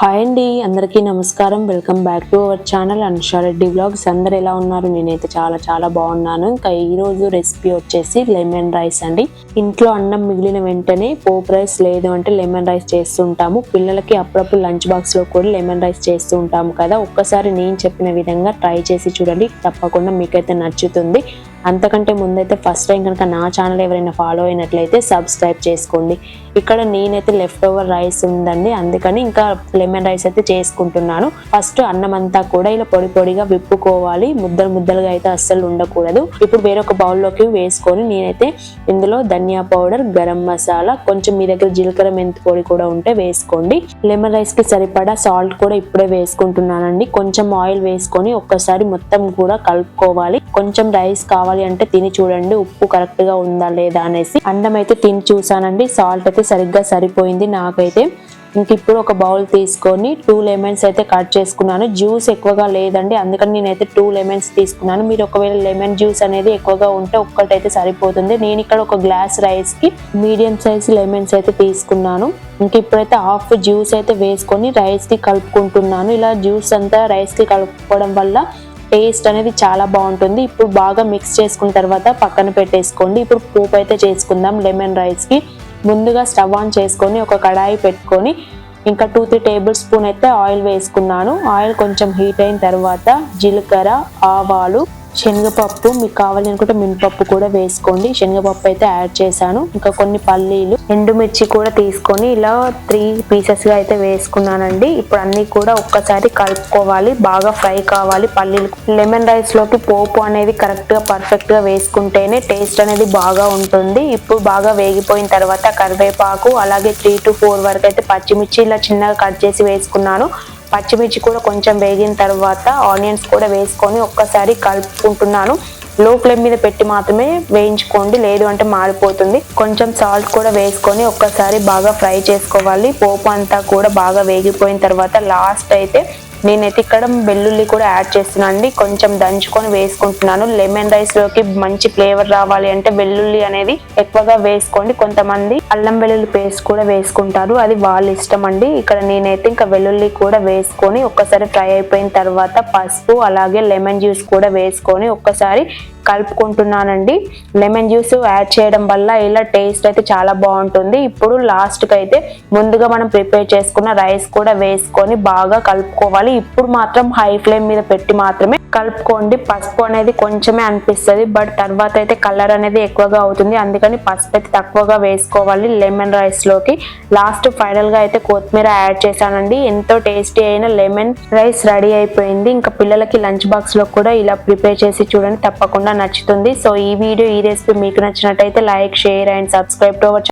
Hi అండి అందరికీ నమస్కారం. Welcome back to our channel Ansha Reddy vlogs అందరు ఎలా ఉన్నారు? నేనైతే చాలా చాలా బాగున్నాను. ఇంకా ఈరోజు రెసిపీ వచ్చేసి లెమన్ రైస్ అండి. ఇంట్లో అన్నం మిగిలిన వెంటనే పోప్ రైస్ లేదు అంటే లెమన్ రైస్ చేస్తుంటాము. పిల్లలకి అప్పుడప్పుడు లంచ్ బాక్స్లో కూడా లెమన్ రైస్ చేస్తూ ఉంటాము కదా. ఒక్కసారి నేను చెప్పిన విధంగా ట్రై చేసి చూడండి. తప్పకుండా మీకైతే నచ్చుతుంది. అంతకంటే ముందైతే ఫస్ట్ టైం కనుక నా ఛానల్ ఎవరైనా ఫాలో అయినట్లయితే సబ్స్క్రైబ్ చేసుకోండి. ఇక్కడ నేనైతే లెఫ్ట్ ఓవర్ రైస్ ఉందండి. అందుకని ఇంకా లెమన్ రైస్ అయితే చేసుకుంటున్నాను. ఫస్ట్ అన్నం అంతా కూడా ఇలా పొడి పొడిగా విప్పుకోవాలి. ముద్దలు ముద్దలుగా అయితే అస్సలు ఉండకూడదు. ఇప్పుడు వేరొక బౌల్లోకి వేసుకొని నేనైతే ఇందులో ధనియా పౌడర్ గరం మసాలా కొంచెం మీ దగ్గర జీలకర్ర మెంతి పొడి కూడా ఉంటే వేసుకోండి. లెమన్ రైస్కి సరిపడా సాల్ట్ కూడా ఇప్పుడే వేసుకుంటున్నానండి. కొంచెం ఆయిల్ వేసుకొని ఒక్కసారి మొత్తం కూడా కలుపుకోవాలి. కొంచెం రైస్ కావాలి అంటే తిని చూడండి ఉప్పు కరెక్ట్గా ఉందా లేదా అనేసి. అన్నం అయితే తిని చూసానండి సాల్ట్ అయితే సరిగ్గా సరిపోయింది నాకైతే. ఇంక ఇప్పుడు ఒక బౌల్ తీసుకొని టూ లెమన్స్ అయితే కట్ చేసుకున్నాను. జ్యూస్ ఎక్కువగా లేదండి అందుకని నేనైతే టూ లెమన్స్ తీసుకున్నాను. మీరు ఒకవేళ లెమన్ జ్యూస్ అనేది ఎక్కువగా ఉంటే ఒక్కటైతే సరిపోతుంది. నేను ఇక్కడ ఒక గ్లాస్ రైస్కి మీడియం సైజ్ లెమన్స్ అయితే తీసుకున్నాను. ఇంక ఇప్పుడైతే హాఫ్ జ్యూస్ అయితే వేసుకొని రైస్కి కలుపుకుంటున్నాను. ఇలా జ్యూస్ అంతా రైస్కి కలుపుకోవడం వల్ల టేస్ట్ అనేది చాలా బాగుంటుంది. ఇప్పుడు బాగా మిక్స్ చేసుకున్న తర్వాత పక్కన పెట్టేసుకోండి. ఇప్పుడు పోపు అయితే చేసుకుందాం లెమన్ రైస్కి. ముందుగా స్టవ్ ఆన్ చేసుకొని ఒక కడాయి పెట్టుకొని ఇంకా టూ త్రీ టేబుల్ స్పూన్ అయితే ఆయిల్ వేసుకున్నాను. ఆయిల్ కొంచెం హీట్ అయిన తర్వాత జీలకర్ర ఆవాలు శనగపప్పు మీకు కావాలి అనుకుంటే మినపప్పు కూడా వేసుకోండి. శనగపప్పు అయితే యాడ్ చేశాను. ఇంకా కొన్ని పల్లీలు ఎండుమిర్చి కూడా తీసుకొని ఇలా త్రీ పీసెస్గా అయితే వేసుకున్నానండి. ఇప్పుడు అన్ని కూడా ఒక్కసారి కలుపుకోవాలి. బాగా ఫ్రై కావాలి పల్లీలు. లెమన్ రైస్లోకి పోపు అనేది కరెక్ట్గా పర్ఫెక్ట్గా వేసుకుంటేనే టేస్ట్ అనేది బాగా ఉంటుంది. ఇప్పుడు బాగా వేగిపోయిన తర్వాత కరివేపాకు అలాగే త్రీ టు ఫోర్ వరకు అయితే పచ్చిమిర్చి ఇలా చిన్నగా కట్ చేసి వేసుకున్నాను. పచ్చిమిర్చి కూడా కొంచెం వేగిన తర్వాత ఆనియన్స్ కూడా వేసుకొని ఒక్కసారి కలుపుకుంటున్నాను. లో ఫ్లేమ్ మీద పెట్టి మాత్రమే వేయించుకోండి లేదు అంటే మాడిపోతుంది. కొంచెం సాల్ట్ కూడా వేసుకొని ఒక్కసారి బాగా ఫ్రై చేసుకోవాలి. పోపు అంతా కూడా బాగా వేగిపోయిన తర్వాత లాస్ట్ అయితే నేనైతే ఇక్కడ వెల్లుల్లి కూడా యాడ్ చేస్తున్నాను అండి. కొంచెం దంచుకొని వేసుకుంటున్నాను. లెమన్ రైస్లోకి మంచి ఫ్లేవర్ రావాలి అంటే వెల్లుల్లి అనేది ఎక్కువగా వేసుకోండి. కొంతమంది అల్లం వెల్లుల్లి పేస్ట్ కూడా వేసుకుంటారు. అది వాళ్ళ ఇష్టం అండి. ఇక్కడ నేనైతే ఇంకా వెల్లుల్లి కూడా వేసుకొని ఒక్కసారి ఫ్రై అయిపోయిన తర్వాత పసుపు అలాగే లెమన్ జ్యూస్ కూడా వేసుకొని ఒక్కసారి కలుపుకుంటున్నానండి. లెమన్ జ్యూస్ యాడ్ చేయడం వల్ల ఇలా టేస్ట్ అయితే చాలా బాగుంటుంది. ఇప్పుడు లాస్ట్కి అయితే ముందుగా మనం ప్రిపేర్ చేసుకున్న రైస్ కూడా వేసుకొని బాగా కలుపుకోవాలి. ఇప్పుడు మాత్రం హై ఫ్లేమ్ మీద పెట్టి మాత్రమే కలుపుకోండి. పసుపు అనేది కొంచెమే అనిపిస్తుంది బట్ తర్వాత అయితే కలర్ అనేది ఎక్కువగా అవుతుంది. అందుకని పసుపు అయితే తక్కువగా వేసుకోవాలి లెమన్ రైస్లోకి. లాస్ట్ ఫైనల్గా అయితే కొత్తిమీర యాడ్ చేశానండి. ఎంతో టేస్టీ అయిన లెమన్ రైస్ రెడీ అయిపోయింది. ఇంకా పిల్లలకి లంచ్ బాక్స్లో కూడా ఇలా ప్రిపేర్ చేసి చూడండి తప్పకుండా నచ్చుతుంది. సో ఈ వీడియో ఈ రెసిపీ మీకు నచ్చినట్టయితే like share and subscribe to our